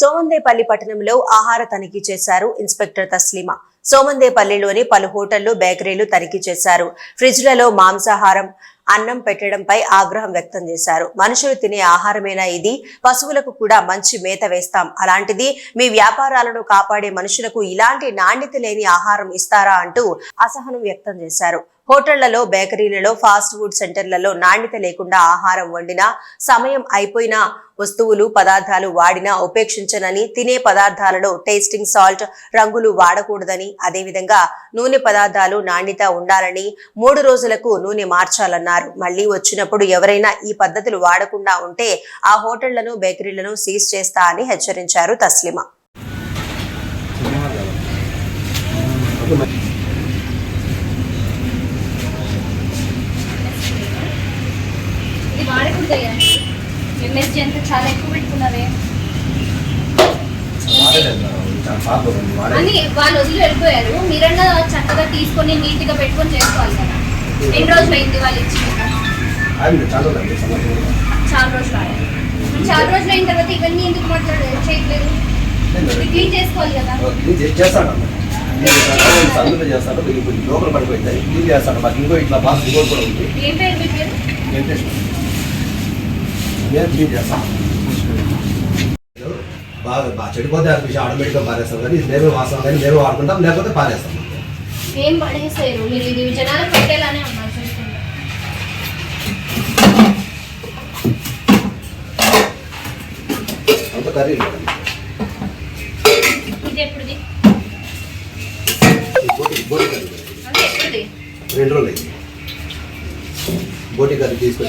సోమందేపల్లి పట్టణంలో ఆహార తనిఖీ చేశారు ఇన్స్పెక్టర్ తస్లీమా. సోమందేపల్లిలోని పలు హోటళ్ళు బేకరీలు తనిఖీ చేశారు. ఫ్రిడ్జ్లలో మాంసాహారం అన్నం పెట్టడంపై ఆగ్రహం వ్యక్తం చేశారు. మనుషులు తినే ఆహారమేనా ఇది? పశువులకు కూడా మంచి మేత వేస్తాం. అలాంటిది మీ వ్యాపారాలను కాపాడే మనుషులకు ఇలాంటి నాణ్యత లేని ఆహారం ఇస్తారా అంటూ అసహనం వ్యక్తం చేశారు. హోటళ్ళలో బేకరీలలో ఫాస్ట్ ఫుడ్ సెంటర్లలో నాణ్యత లేకుండా ఆహారం వండినా సమయం అయిపోయిన వస్తువులు పదార్థాలు వాడినా ఉపేక్షించనని తినే పదార్థాలలో టేస్టింగ్ సాల్ట్ రంగులు వాడకూడదని అదేవిధంగా నూనె పదార్థాలు నాణ్యత ఉండాలని మూడు రోజులకు నూనె మార్చాలన్నారు. మళ్ళీ వచ్చినప్పుడు ఎవరైనా ఈ పద్ధతులు వాడకుండా ఉంటే ఆ హోటళ్ళను బేకరీలను సీజ్ చేస్తా అని హెచ్చరించారు తస్లిమా. వాడకూడదు ఎంఎస్జీ అంత చాలా ఎక్కువ పెట్టుకున్నారే అని వాళ్ళు వదిలి వెళ్ళిపోయారు. మీరన్నా చక్కగా తీసుకొని నీట్గా పెట్టుకొని చేసుకోవాలి కదా. ఎన్ని రోజులు అయింది వాళ్ళు ఇచ్చి చాలా రోజులు మరి చాలా రోజులు అయిన తర్వాత ఇవన్నీ ఎందుకు మాట్లాడ చేయట్లేదు? క్లీన్ చేసుకోవాలి కదా. కొంచెం లోపల పడిపోయింది. క్లీన్ చేస్తాడు మాకు ఇంకో ఇట్లా బాగా ఇంకోటి కూడా ఉంది. ఏం పేరు బాగా బాగా చెడిపోతే అనిపించి ఆటోమేటిక్గా పారేస్తాం కానీ ఇది మేమే వాస్తాం కానీ మేమే వాడుకుంటాం లేకపోతే పారేస్తాం ఏం పడేసారు మీరు ఇది జనాలకు పెట్టేలానే ఉన్నారు చూస్తుంటే అంత కర్రీ ఇది ఎప్పుడుది బోటి బోటి కర్రీ అంటే ఎప్పుడుది రెండు రోజులు అయింది బోటి కర్రీ తీసుకొచ్చి